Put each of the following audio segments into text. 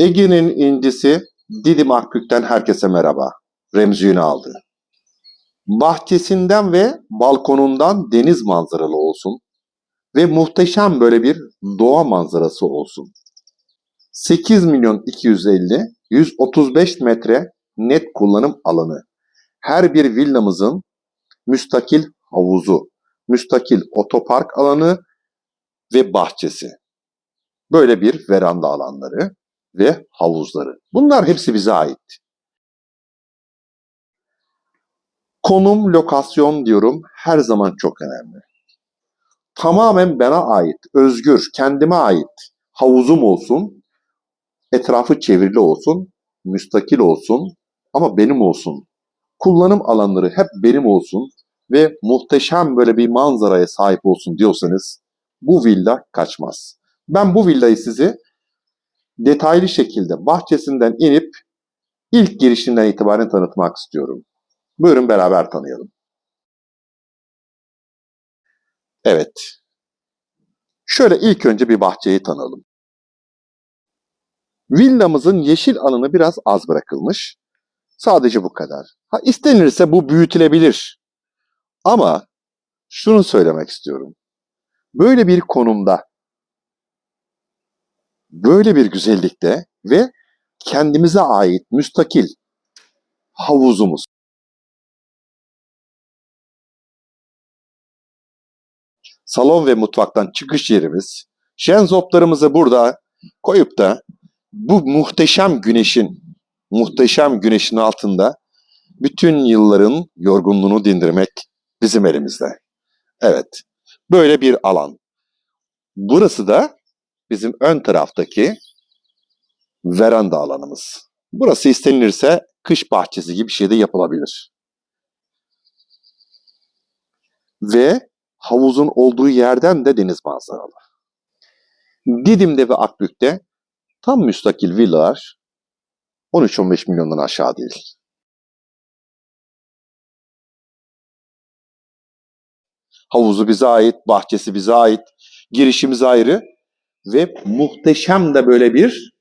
Ege'nin incisi Didim Akbük'ten herkese merhaba. Remzi Ünal'dı. Bahçesinden ve balkonundan deniz manzaralı olsun ve muhteşem böyle bir doğa manzarası olsun. 8 milyon 250 135 metre net kullanım alanı. Her bir villamızın müstakil havuzu, müstakil otopark alanı ve bahçesi. Böyle bir veranda alanları ve havuzları. Bunlar hepsi bize ait. Konum, lokasyon diyorum her zaman çok önemli. Tamamen bana ait, özgür, kendime ait havuzum olsun, etrafı çevrili olsun, müstakil olsun ama benim olsun. Kullanım alanları hep benim olsun ve muhteşem böyle bir manzaraya sahip olsun diyorsanız bu villa kaçmaz. Ben bu villayı size detaylı şekilde bahçesinden inip ilk girişinden itibaren tanıtmak istiyorum. Buyurun beraber tanıyalım. Evet. Şöyle ilk önce bir bahçeyi tanıyalım. Villamızın yeşil alanı biraz az bırakılmış. Sadece bu kadar. Ha istenirse bu büyütülebilir. Ama şunu söylemek istiyorum. Böyle bir konumda, böyle bir güzellikte ve kendimize ait müstakil havuzumuz. Salon ve mutfaktan çıkış yerimiz. Şenzoplarımızı burada koyup da bu muhteşem güneşin, muhteşem güneşin altında bütün yılların yorgunluğunu dindirmek bizim elimizde. Evet, böyle bir alan. Burası da bizim ön taraftaki veranda alanımız. Burası istenilirse kış bahçesi gibi bir şey de yapılabilir. Ve havuzun olduğu yerden de deniz manzaralı. Didim'de ve Akbük'te tam müstakil villalar 13-15 milyondan aşağı değil. Havuzu bize ait, bahçesi bize ait, girişimiz ayrı ve muhteşem de böyle bir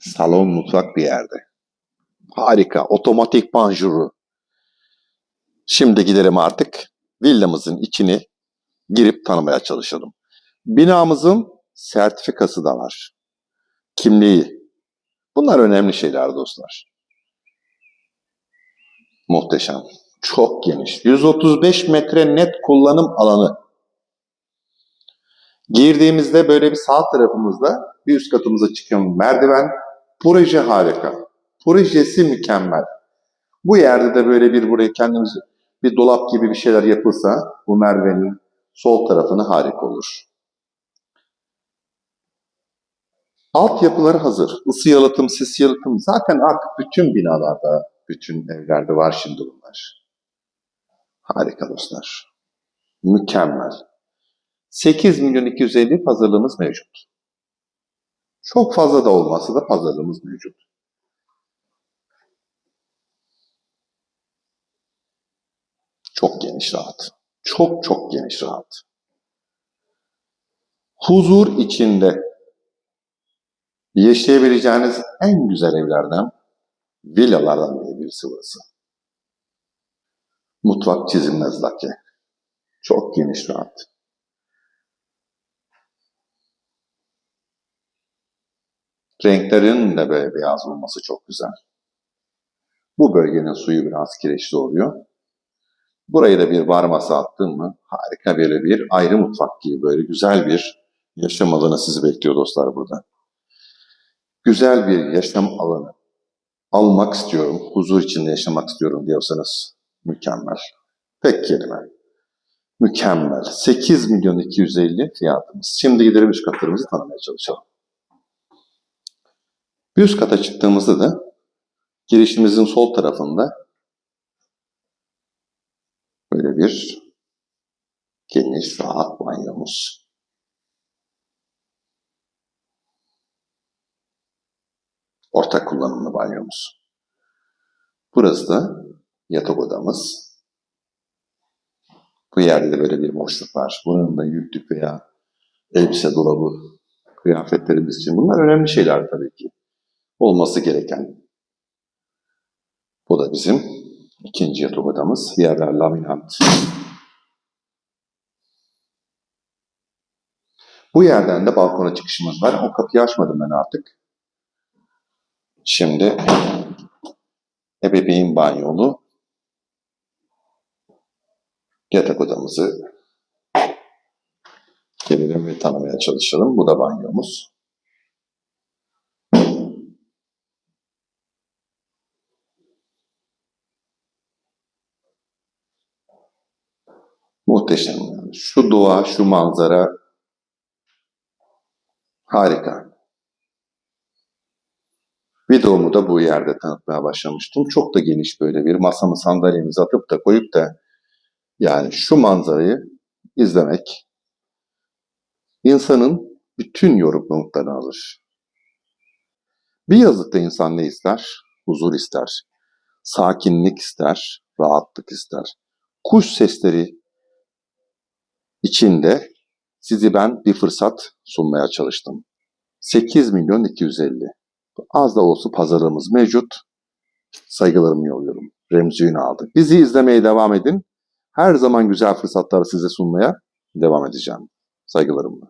salon mutfak bir yerde. Harika, otomatik panjuru. Şimdi gidelim artık villamızın içini girip tanımaya çalışalım. Binamızın sertifikası da var. Kimliği. Bunlar önemli şeyler dostlar. Muhteşem. Çok geniş. 135 metre net kullanım alanı. Girdiğimizde böyle bir sağ tarafımızda bir üst katımıza çıkan merdiven. Proje harika. Projesi mükemmel. Bu yerde de böyle bir buraya kendimizi bir dolap gibi bir şeyler yapılsa bu merdivenin sol tarafını harika olur. Altyapıları hazır. Isı yalıtım, sis yalıtım zaten artık bütün binalarda, bütün evlerde var şimdi bunlar. Harika dostlar. Mükemmel. 8 milyon 250 pazarlığımız mevcut. Çok fazla da olmasa da pazarlığımız mevcut. Çok geniş rahat. Çok çok geniş rahat. Huzur içinde yaşayabileceğiniz en güzel evlerden, villalardan biri birisi burası. Mutfak çizilmez lake. Çok geniş rahat. Renklerin de böyle beyaz olması çok güzel. Bu bölgenin suyu biraz kireçli oluyor. Burayı da bir bar masa attın mı harika böyle bir ayrı mutfak gibi böyle güzel bir yaşam alanı sizi bekliyor dostlar burada. Güzel bir yaşam alanı almak istiyorum, huzur içinde yaşamak istiyorum diyorsanız mükemmel. Tek kelime. Mükemmel. 8 milyon 250 fiyatımız. Şimdi gidelim üst katlarımızı tanımaya çalışalım. Üst kata çıktığımızda da girişimizin sol tarafında böyle bir geniş, rahat banyomuz. Ortak kullanımlı banyomuz. Burası da yatak odamız. Bu yerde de böyle bir boşluk var. Bunun da yüklük veya elbise dolabı, kıyafetlerimiz için. Bunlar önemli şeyler tabii ki. Olması gereken. Bu da bizim ikinci yatak odamız. Yerler laminat. Bu yerden de balkona çıkışımız var. O kapıyı açmadım ben artık. Şimdi ebeveyn banyolu yatak odamızı gelelim ve tanımaya çalışalım. Bu da banyomuz. Muhteşem. Şu doğa, şu manzara harika. Videomu da bu yerde tanıtmaya başlamıştım. Çok da geniş böyle bir masamı sandalyemizi atıp da koyup da yani şu manzarayı izlemek insanın bütün yorgunluklarını alır. Bir yazlıkta insan ne ister? Huzur ister. Sakinlik ister. Rahatlık ister. Kuş sesleri içinde sizi ben bir fırsat sunmaya çalıştım. 8 milyon 250. Az da olsa pazarımız mevcut. Saygılarımı yolluyorum. Remzi Ünal'dı. Bizi izlemeye devam edin. Her zaman güzel fırsatları size sunmaya devam edeceğim. Saygılarımla.